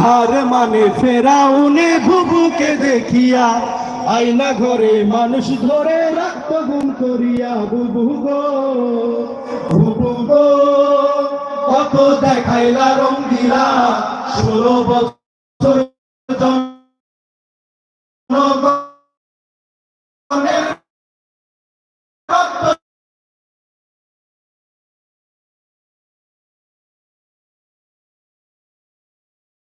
হার মানে ফেরা ফেরাউনে বুবুকে দেখিয়া আইনা ঘরে মানুষ ধরে রাখত গুম করিয়া বুবু গো বুবু গো। কত দেখাইলা রঙ্গিলা, ষোলো বছর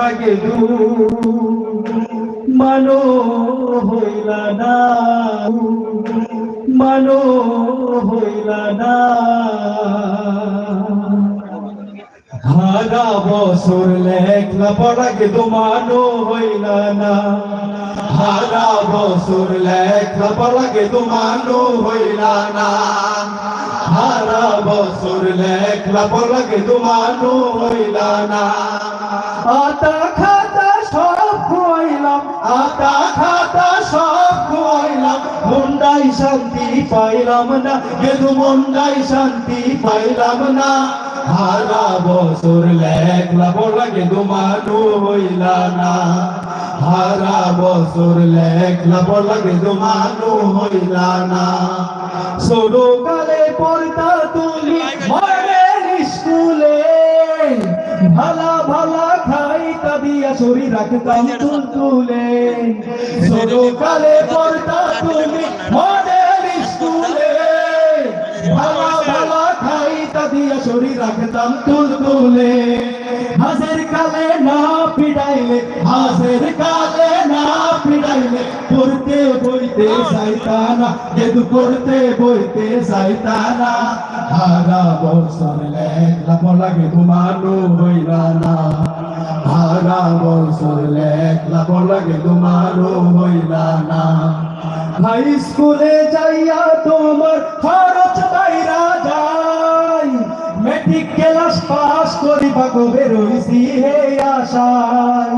পড়াগে দু মানো হইলা না। মানো হইলা না। হারা বছর লেখলা পড়াগে দু মানো হইলা না। হারা বছর লেখলা পড়াগে দু মানো হইলা না। লেখলা পড়াগে দু মানো হইলা না। আতা খাতা সব খুয়াইলাম, আতা খাতা সব খুয়াইলাম মুন্ডাই শান্তি পাইলাম না, গেদু মুন্ডাই শান্তি পাইলাম না। হারা বছর লেখলা পড়া গেদু মানু হইলা না। হারা বছর লেখলা পড়া গেদু মানু হইলা না। সরু কালে পড়তা ভালা ভালা খাইতা দিয়া শরীর রাখতাম তুল তুলে সরু কালে পড়তা তুমি মডেল স্কুলে ভালা ভালা খাইতা দিয়া শরীর রাখতাম তুল তুলে হাসের কালে না পিড়াইলে হাসের কালে না পিড়াইলে। বইতে সাইতানা যেদু পড়তে বইতে সাইতানা হারা বছর লেখলা বলাগে ঘুমানো হইলা না হারা বছর লেখলা বলাগে ঘুমানো হইলা না হাই স্কুলে যাইয়া তোমার খরচ বাইরা যায় মেট্রিক ক্লাস পাস করিবা কবে রইছি হে আশায়।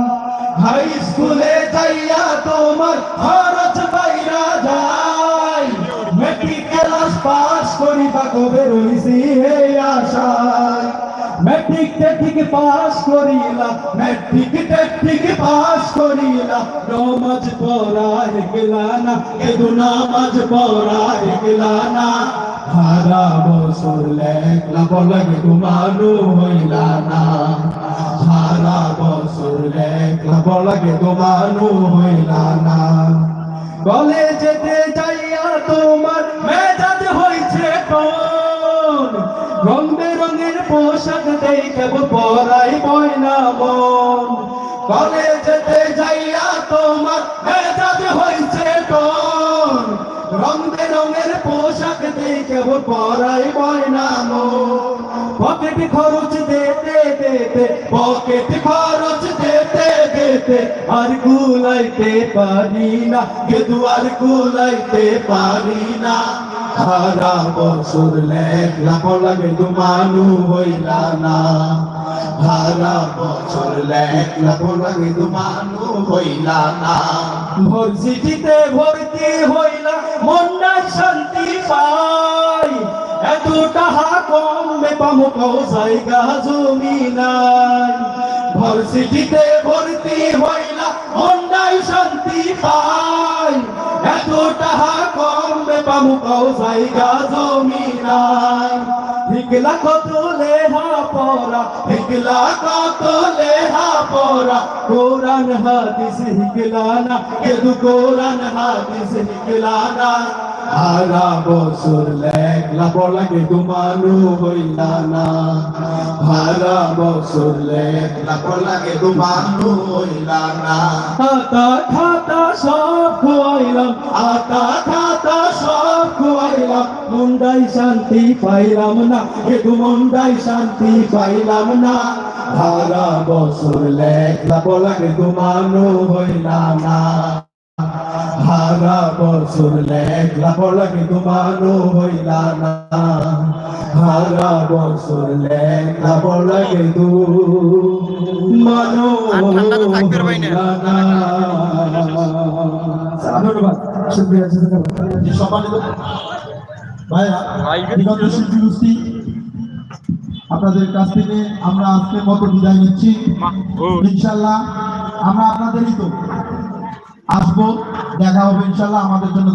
হাই স্কুলে যাইয়া তোমার খরচ মেট্রিক ঠিক পাস করিলা মেট্রিক ঠিক পাস করিলা। নমাজ পড়া গেলা না কেদু নামাজ পড়া গেলা না। হারা বছর লেখলা বলগে ঘুমানো হইলা না। সারা বছর লেখলা বলগে ঘুমানো হইলা না। কলেজেতে দেখাব পরাই বয়না মন। কলেজেতে যাইয়া তোমার মেজাজ হইছে কোন রং বেরঙের পোশাক দেখাব পরাই বয়না মন। পকেট খরচ দিতে দিতে, পকেট খরচ দিতে দিতে, আর কুলাইতে পারি না, গেদু আর কুলাইতে পারি না। সারা বছর লেখলা পড়াগে দুমানু হইলা না। সারা বছর লেখলা পড়াগে দুমানু হইলা না। ভর্সিটিতে ভর্তি হইলা মনটা শান্তি পাই। এত টাহা কমে পামো কও জায়গা জমি নাই। ভর্সিটিতে ভর্তি হইলা মনটাই শান্তি পাই। এত টাহা কম পামো কও জায়গা জমি নাই হিকলা কত লেহা পড়া ভিকলা কত লেহা পড়া। কোরআন হাদিস হিকলা না, কেদু কোরআন হাদিস হিকলা না। হারা বছর লেখলা পড়াকে দুমানু হইলা না। হারা বছর লেখলা পড়াকে দুমানু হইলা না। আতা খাতা সব খুয়াইলাম, আতা খাতা সব খুয়াইলাম। মুন্ডাই শান্তি পাইলাম না, কিন্তু মুন্ডাই শান্তি পাইলাম না। হারা বছর লেখলা পড়াকে দুমানু হইলা না। হারা বছর লেখলা পড়া কিন্তু মানু হইলা না। হারা বছর লেখলা পড়া কিন্তু মানু। হইলা না। ধন্যবাদ। সম্মানিত বিগত শিল্পী আপনাদের কাছ থেকে আমরা আজকের মতো বিদায় নিচ্ছি। ইনশাল্লাহ আমরা আপনাদেরই তো। আসব দেখা হবে ইনশাল্লাহ আমাদের জন্য